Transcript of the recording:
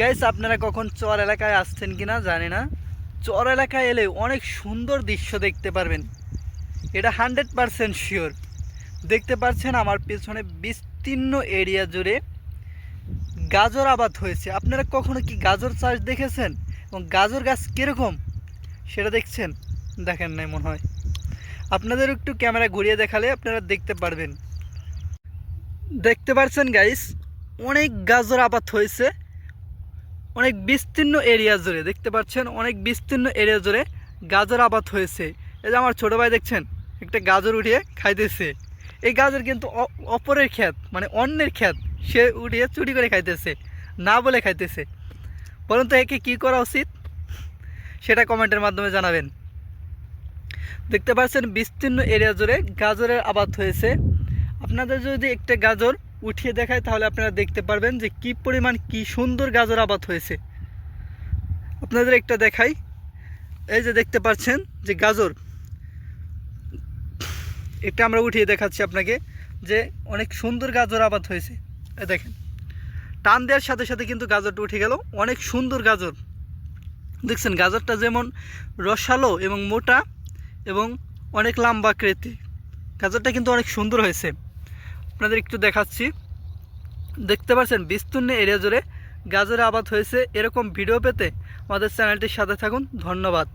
Guys আপনারা কখন চর এলাকায় আসছেন কিনা জানি না। চর এলাকায় এলে অনেক সুন্দর দৃশ্য দেখতে পারবেন। এটা হান্ড্রেড পারসেন্ট শিওর। দেখতে পাচ্ছেন আমার পেছনে বিস্তীর্ণ এরিয়া জুড়ে গাজর আবাদ হয়েছে। আপনারা কখনো কি গাজর চাষ দেখেছেন? এবং গাজর গাছ কীরকম? সেটা দেখছেন? দেখেন নাই মনে হয়। আপনাদের একটু ক্যামেরা ঘুরিয়ে দেখালে আপনারা দেখতে পারবেন। দেখতে পাচ্ছেন গাইস অনেক গাজর আবাদ হয়েছে। অনেক বিস্তীর্ণ এরিয়া জুড়ে, দেখতে পাচ্ছেন? অনেক বিস্তীর্ণ এরিয়া জুড়ে গাজর আবাদ হয়েছে। এই যে আমার ছোটো ভাই দেখছেন, একটা গাজর উঠিয়ে খাইতেছে। এই গাজর কিন্তু অপরের ক্ষেত মানে অন্যের ক্ষেত সে উঠিয়ে চুরি করে খাইতেছে, না বলে খাইতেছে। বলুন একে কী করা উচিত? সেটা কমেন্টের মাধ্যমে জানাবেন। দেখতে পাচ্ছেন, বিস্তীর্ণ এরিয়া জুড়ে গাজরের আবাদ হয়েছে। আপনাদের যদি একটা গাজর উঠিয়ে দেখায়, তাহলে আপনারা দেখতে পারবেন যে কি পরিমাণ, কি সুন্দর গাজর আবাদ হয়েছে। আপনাদের একটা দেখাই। এই যে দেখতে পাচ্ছেন যে গাজর। এটা আমরা উঠিয়ে দেখাচ্ছি আপনাকে যে অনেক সুন্দর গাজর আবাদ হয়েছে। এই দেখেন, টান দেওয়ার সাথে সাথে কিন্তু গাজরটা উঠে গেল। অনেক সুন্দর গাজর। দেখছেন, গাজরটা যেমন রসালো এবং মোটা এবং অনেক লম্বা আকৃতি গাজরটা কিন্তু অনেক সুন্দর হয়েছে। আপনাদের একটু দেখাচ্ছি। দেখতে পাচ্ছেন, বিস্তীর্ণ এরিয়া জুড়ে গাজরে আবাদ হয়েছে। এরকম ভিডিও পেতে আমাদের চ্যানেলটির সাথে থাকুন। ধন্যবাদ।